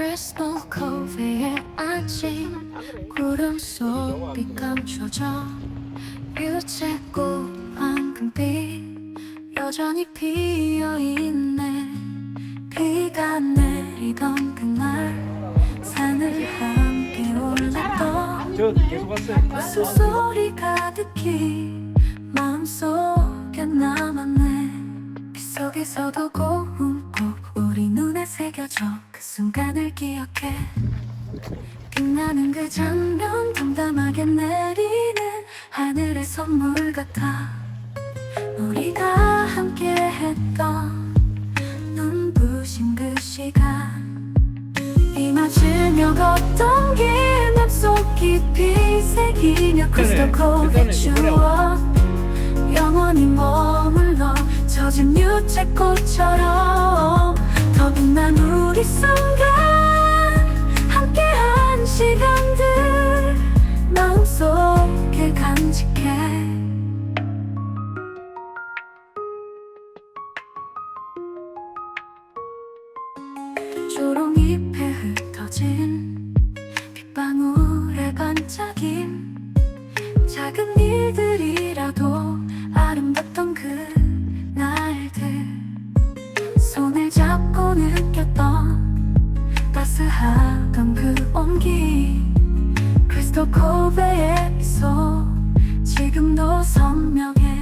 크리스탈 코베의 아침 구름 속이 감춰져 유채꽃 황금빛 여전히 피어있네 비가 내리던 그날 산을 함께 올랐던. 숨소리 가득히 마음속에 남았네 빗속에서도 고운 곡 우리 눈에 새겨져 그 순간을 기억해. 빛나는 그 장면 담담하게 내리는 하늘의 선물 같아. 우리가 함께 했던 눈부신 그 시간. 이 맞으며 걷던 길 맘속 깊이 새기며 크리스탈 컵의 추억 영원히 머물러 젖은 유채꽃처럼 더빛난 우리 순간 함께한 시간들 마음속에 간직해. 초롱잎에 흩어진 빗방울의 반짝임. 작은 일들이라도 아름답던 그 따스하던 그 온기 크리스토 코베의 미소 지금도 선명해